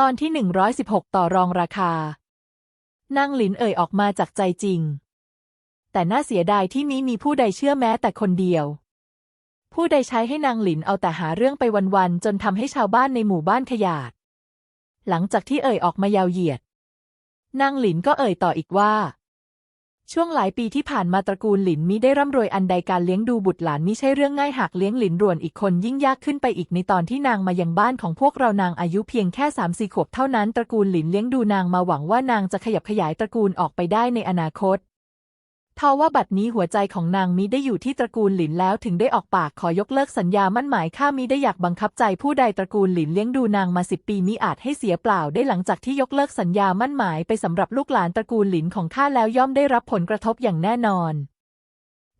ตอนที่ 116 ต่อรองราคานางหลินเอ่ยออกมาจากใจจริง แต่น่าเสียดายที่นี้มีผู้ใดเชื่อแม้แต่คนเดียว ผู้ใดใช้ให้นางหลินเอาแต่หาเรื่องไปวันๆจนทำให้ชาวบ้านในหมู่บ้านขยาด หลังจากที่เอ่ยออกมายาวเหยียด นางหลินก็เอ่ยต่ออีกว่า ช่วงหลายปีที่ผ่านมาตระกูลหลินมิได้ร่ำรวยอันใดการเลี้ยงดูบุตรหลานมิใช่เรื่องง่ายหากเลี้ยงหลินรวนอีกคนยิ่งยากขึ้นไปอีกในตอนที่นางมายังบ้านของพวกเรานางอายุเพียงแค่สามสี่ขวบเท่านั้นตระกูลหลินเลี้ยงดูนางมาหวังว่านางจะขยับขยายตระกูลออกไปได้ในอนาคต ทว่าบัดนี้หัวใจของนางมิได้อยู่ที่ตระกูลหลินแล้วถึงได้ออกปากขอยกเลิกสัญญามั่นหมายข้ามิได้อยากบังคับใจผู้ใดตระกูลหลินเลี้ยงดูนางมาสิบปีมิอาจให้เสียเปล่าได้หลังจากที่ยกเลิกสัญญามั่นหมายไปสำหรับลูกหลานตระกูลหลินของข้าแล้วย่อมได้รับผลกระทบอย่างแน่นอน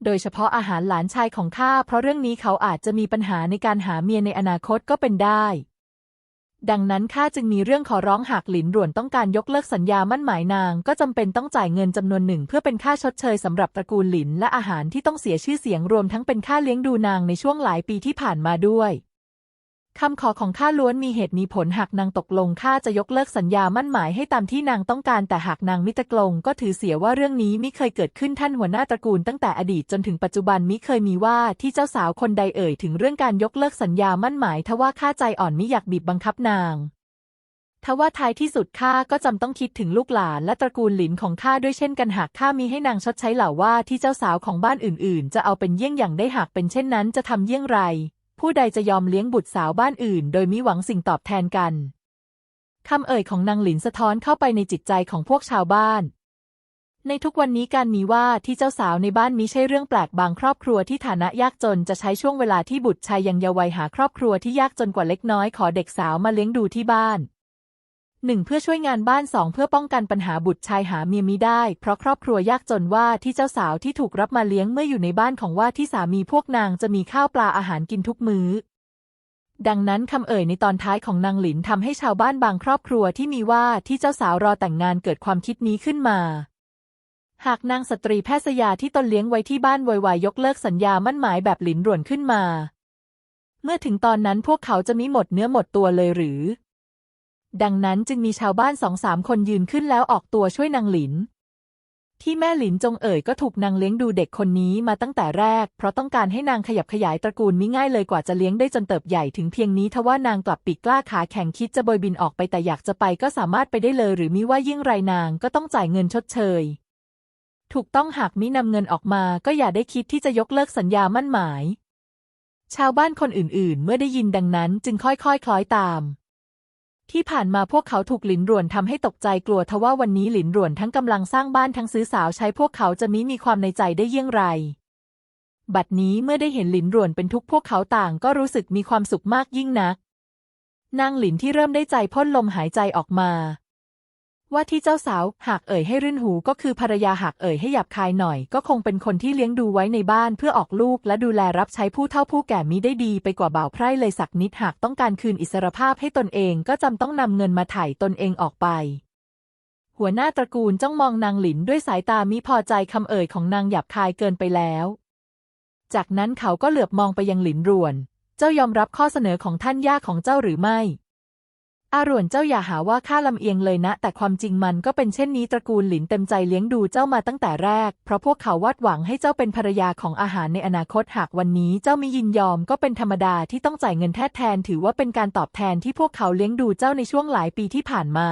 โดยเฉพาะอาหารหลานชายของข้าเพราะเรื่องนี้เขาอาจจะมีปัญหาในการหาเมียในอนาคตก็เป็นได้ ดังนั้นข้าจึงมีเรื่องขอร้องหากหลินร่วนต้องการยกเลิกสัญญามั่นหมายนาง ก็จำเป็นต้องจ่ายเงินจำนวนหนึ่ง เพื่อเป็นค่าชดเชยสำหรับตระกูลหลินและอาหารที่ต้องเสียชื่อเสียงรวมทั้งเป็นค่าเลี้ยงดูนางในช่วงหลายปีที่ผ่านมาด้วย คำขอของข้าล้วนมีเหตุมีผลหากนางตกลงข้าจะยกเลิกสัญญามั่นหมายให้ตามที่นางต้องการแต่หากนางมิตรกลง ก็ถือเสียว่าเรื่องนี้มิเคยเกิดขึ้นท่านหัวหน้าตระกูลตั้งแต่อดีตจนถึงปัจจุบันมิเคยมีว่าที่เจ้าสาวคนใดเอ่ยถึงเรื่องการยกเลิกสัญญามั่นหมายทว่าข้าใจอ่อนมิอยากบีบบังคับนางทว่าท้ายที่สุดข้าก็จำต้องคิดถึงลูกหลานและตระกูลหลินของข้าด้วยเช่นกันหากข้ามีให้นางชดใช้เหล่าว่าที่เจ้าสาวของบ้านอื่น ๆ จะเอาเป็นเยี่ยงอย่างได้หากเป็นเช่นนั้นจะทำเยี่ยงไร ผู้ใดจะยอมเลี้ยงบุตรสาวบ้านอื่น โดยมิหวังสิ่งตอบแทนกันคำเอ่ยของนางหลินสะท้อนเข้าไปในจิตใจของพวกชาวบ้าน ในทุกวันนี้การมีว่าที่เจ้าสาวในบ้านมิใช่เรื่องแปลกบางครอบครัวที่ฐานะยากจนจะใช้ช่วงเวลาที่บุตรชายยังเยาว์วัยหาครอบครัวที่ยากจนกว่าเล็กน้อยขอเด็กสาวมาเลี้ยงดูที่บ้าน หนึ่งเพื่อช่วยงานบ้านสองเพื่อป้องกันปัญหาบุตรชายหาเมียมิได้ เพราะครอบครัวยากจนว่าที่เจ้าสาวที่ถูกรับมาเลี้ยงเมื่ออยู่ในบ้านของว่าที่สามีพวกนางจะมีข้าวปลาอาหารกินทุกมื้อ ดังนั้นคำเอ่ยในตอนท้ายของนางหลินทำให้ชาวบ้านบางครอบครัวที่มีว่าที่เจ้าสาวรอแต่งงานเกิดความคิดนี้ขึ้นมาหากนางสตรีแพทย์ยาที่ตนเลี้ยงไว้ที่บ้านววายยกเลิกสัญญามั่นหมายแบบหลินหลวนขึ้นมา เมื่อถึงตอนนั้นพวกเขาจะมิหมดเนื้อหมดตัวเลยหรือ ดังนั้นจึงมีชาวบ้านสองสามคนยืนขึ้นแล้วออกตัวช่วยนางหลิน ที่แม่หลินจงเอ๋ยก็ถูกนางเลี้ยงดูเด็กคนนี้มาตั้งแต่แรก เพราะต้องการให้นางขยับขยายตระกูลมิง่ายเลยกว่าจะเลี้ยงได้จนเติบใหญ่ถึงเพียงนี้ทว่านางกลับปีกกล้าขาแข็งคิดจะบอยบินออกไปแต่อยากจะไปก็สามารถไปได้เลย หรือมิว่ายิ่งไรนางก็ต้องจ่ายเงินชดเชย ถูกต้องหากมินำเงินออกมาก็อย่าได้คิดที่จะยกเลิกสัญญามั่นหมาย ชาวบ้านคนอื่น ๆ เมื่อได้ยินดังนั้น จึงค่อยๆคล้อยตาม ที่ผ่านมาพวกเขาถูกหลินรวนทำให้ตกใจกลัวทว่าวันนี้หลินรวนทั้งกำลังสร้างบ้านทั้งซื้อสาวใช้พวกเขาจะมิมีความในใจได้เยี่ยงไร บัดนี้เมื่อได้เห็นหลินรวนเป็นทุกพวกเขาต่างก็รู้สึกมีความสุขมากยิ่งนัก นางหลินที่เริ่มได้ใจพ่นลมหายใจออกมา ว่าที่เจ้าสาวหากเอ่ยให้รื่นหูก็คือภรรยาหากเอ่ยให้หยับคายหน่อย ก็คงเป็นคนที่เลี้ยงดูไว้ในบ้านเพื่อออกลูก และดูแลรับใช้ผู้เฒ่าผู้แก่มิได้ดีไปกว่าบ่าวไพร่เลยสักนิดหากต้องการคืนอิสรภาพให้ตนเองก็จำต้องนำเงินมาไถ่ตนเองออกไป หัวหน้าตระกูลจ้องมองนางหลินด้วยสายตามิพอใจคำเอ่ยของนางหยับคายเกินไปแล้ว จากนั้นเขาก็เหลือบมองไปยังหลินรวน เจ้ายอมรับข้อเสนอของท่านย่าของเจ้าหรือไม่ อารวนเจ้าอย่าหาว่าข้าลำเอียงเลยนะ แต่ความจริงมันก็เป็นเช่นนี้ตระกูลหลินเต็มใจเลี้ยงดูเจ้ามาตั้งแต่แรก เพราะพวกเขาวาดหวังให้เจ้าเป็นภรรยาของอาหารในอนาคตหากวันนี้เจ้าม่ยินยอมก็เป็นธรรมดาที่ต้องจ่ายเงินแทนแทน ถือว่าเป็นการตอบแทนที่พวกเขาเลี้ยงดูเจ้าในช่วงหลายปีที่ผ่านมา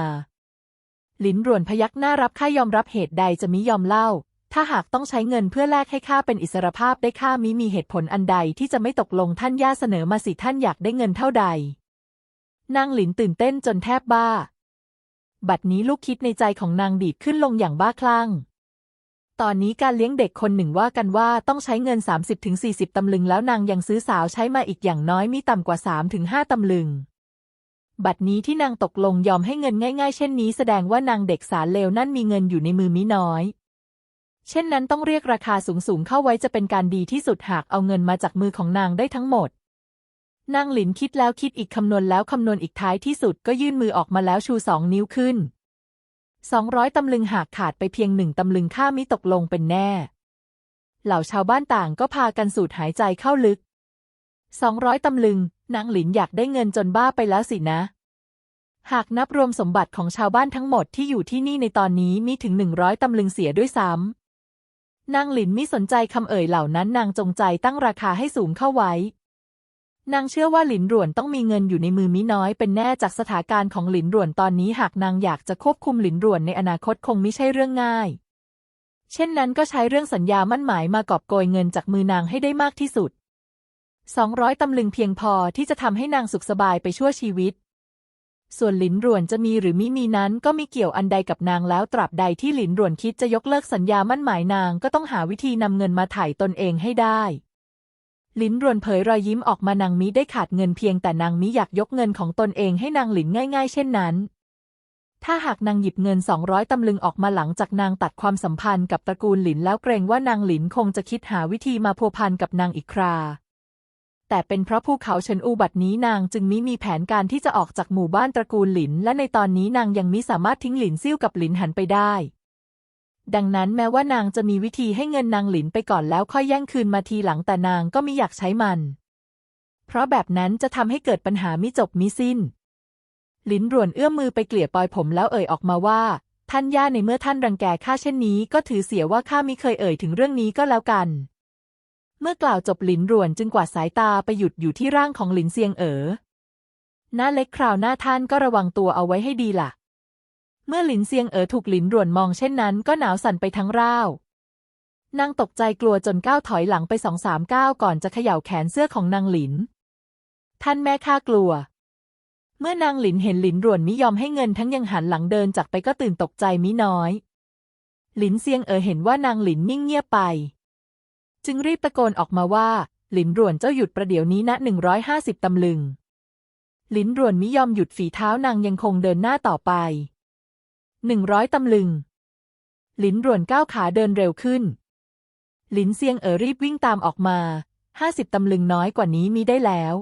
หลินรวนพยักหน้ารับข้ายอมรับเหตุใดจะมิยอมเล่า ถ้าหากต้องใช้เงินเพื่อแลกให้ข้าเป็นอิสรภาพได้ข้ามิมีเหตุผลอันใดที่จะไม่ตกลงท่านย่าเสนอมาสิท่านอยากได้เงินเท่าใด นางหลินตื่นเต้นจนแทบบ้า บัดนี้ลูกคิดในใจของนางดีดขึ้นลงอย่างบ้าคลั่ง ตอนนี้การเลี้ยงเด็กคนหนึ่งว่ากันว่าต้องใช้เงิน 30-40 ตำลึงแล้วนางยังซื้อสาวใช้มาอีกอย่างน้อยมีต่ำกว่า 3-5 ตำลึง บัดนี้ที่นางตกลงยอมให้เงินง่ายๆ เช่นนี้แสดงว่านางเด็กสารเลวนั่นมีเงินอยู่ในมือมิน้อยเช่นนั้นต้องเรียกราคาสูงๆ เข้าไว้จะเป็นการดีที่สุดหากเอาเงินมาจากมือของนางได้ทั้งหมด นางหลินคิดแล้วคิดอีกคำนวณแล้วคำนวณอีกท้ายที่สุดก็ยื่นมือออกมาแล้วชูสองนิ้วขึ้นสองร้อยตำลึงหากขาดไปเพียงหนึ่งตำลึงข้ามิตกลงเป็นแน่ เหล่าชาวบ้านต่างก็พากันสูดหายใจเข้าลึกสองร้อยตำลึง นางหลินอยากได้เงินจนบ้าไปแล้วสินะ หากนับรวมสมบัติของชาวบ้านทั้งหมดที่อยู่ที่นี่ในตอนนี้มีถึงหนึ่งร้อยตำลึงเสียด้วยซ้ำนางหลินไม่สนใจคำเอ่ยเหล่านั้นนางจงใจตั้งราคาให้สูงเข้าไว้ นางเชื่อว่าหลินหรวนต้องมีเงินอยู่ในมือมิน้อยเป็นแน่จากสถานการณ์ของหลินหรวนตอนนี้หากนางอยากจะควบคุมหลินหรวนในอนาคตคงไม่ใช่เรื่องง่าย เช่นนั้นก็ใช้เรื่องสัญญามั่นหมายมากอบโกยเงินจากมือนางให้ได้มากที่สุดสองร้อยตำลึงเพียงพอที่จะทำให้นางสุขสบายไปชั่วชีวิต ส่วนหลินหรวนจะมีหรือมิมีนั้นก็มีเกี่ยวอันใดกับนางแล้วตราบใดที่หลินหรวนคิดจะยกเลิกสัญญามั่นหมายนางก็ต้องหาวิธีนำเงินมาถ่ายตนเองให้ได้ ลินรวนเผยรอยยิ้มออกมานางมิได้ขาดเงินเพียงแต่นางมิอยากยกเงินของตนเองให้นางหลินง่าย ๆ เช่นนั้น ถ้าหากนางหยิบเงิน 200ตำลึงออกมาหลังจากนางตัดความสัมพันธ์กับตระกูลหลินแล้วเกรงว่านางหลินคงจะคิดหาวิธีมาพัวพันกับนางอีกครา แต่เป็นเพราะภูเขาเฉินอูบัดนี้นางจึงมิมีแผนการที่จะออกจากหมู่บ้านตระกูลหลิน และในตอนนี้นางยังมิสามารถทิ้งหลินซิ่วกับหลินหันไปได้ ดังนั้นแม้ว่านางจะมีวิธีให้เงินนางหลินไปก่อนแล้วค่อยแย่งคืนมาทีหลังแต่นางก็ไมิอยากใช้มัน เพราะแบบนั้นจะทำให้เกิดปัญหามิจบมิสิ้น หลินหรวนเอื้อมมือไปเกลี่ยปลอยผมแล้วเอ่ยออกมาว่า ท่านย่าในเมื่อท่านรังแกข้าเช่นนี้ ก็ถือเสียว่าข้ามิเคยเอ่ยถึงเรื่องนี้ก็แล้วกัน เมื่อกล่าวจบหลินหรวนจึงกวาดสายตาไปหยุดอยู่ที่ร่างของหลินเซียงเอ๋อหน้าเล็กคราวหน้าท่านก็ระวังตัวเอาไว้ให้ดีล่ะ เมื่อหลินเซียงเอ๋อถูกหลินหรวนมองเช่นนั้นก็หนาวสั่นไปทั้งร่าวนางตกใจกลัวจนก้าวถอยหลังไปสองสามก้าวก่อนจะเขย่าแขนเสื้อของนางหลิน ท่านแม่ข้ากลัว เมื่อนางหลินเห็นหลินหรวนมิยอมให้เงินทั้งยังหันหลังเดินจากไปก็ตื่นตกใจมิน้อย หลินเซียงเอ๋อเห็นว่านางหลินนิ่งเงียบไป จึงรีบตะโกนออกมาว่า หลินหรวนเจ้าหยุดประเดี๋ยวนี้นะหนึ่งร้อยห้าสิบตำลึง หลินหรวนมิยอมหยุดฝีเท้านางยังคงเดินหน้าต่อไป หนึ่งร้อยตำลึง หลินหรวนก้าวขาเดินเร็วขึ้น หลินเซียงเอ๋อรีบวิ่งตามออกมาห้าสิบตำลึงน้อยกว่านี้มีได้แล้ว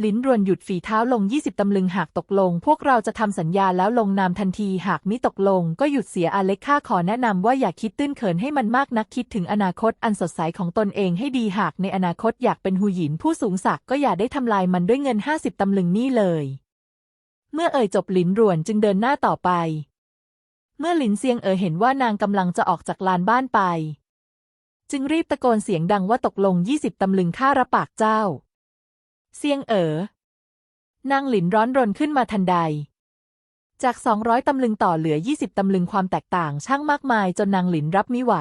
หลินรวนหยุดฝีเท้าลงยี่สิบตำลึงหากตกลง พวกเราจะทำสัญญาแล้วลงนามทันทีหากมิตกลง ก็หยุดเสียอาเล็กข้าขอแนะนำว่าอย่าคิดตื้นเขินให้มันมากนักคิดถึงอนาคตอันสดใสของตนเองให้ดีหากในอนาคตอยากเป็นหูหยินผู้สูงศักดิ์ก็อย่าได้ทำลายมันด้วยเงินห้าสิบตำลึงนี่เลย เมื่อเอ่ยจบหลินรวนจึงเดินหน้าต่อไป เมื่อหลินเซียงเอ๋อเห็นว่านางกำลังจะออกจากลานบ้านไป จึงรีบตะโกนเสียงดังว่าตกลงยี่สิบตำลึงค่ารับปากเจ้า เซียงเอ๋อนางหลินร้อนรนขึ้นมาทันใด จากสองร้อยตำลึงต่อเหลือยี่สิบตำลึงความแตกต่างช่างมากมายจนนางหลินรับไม่ไหว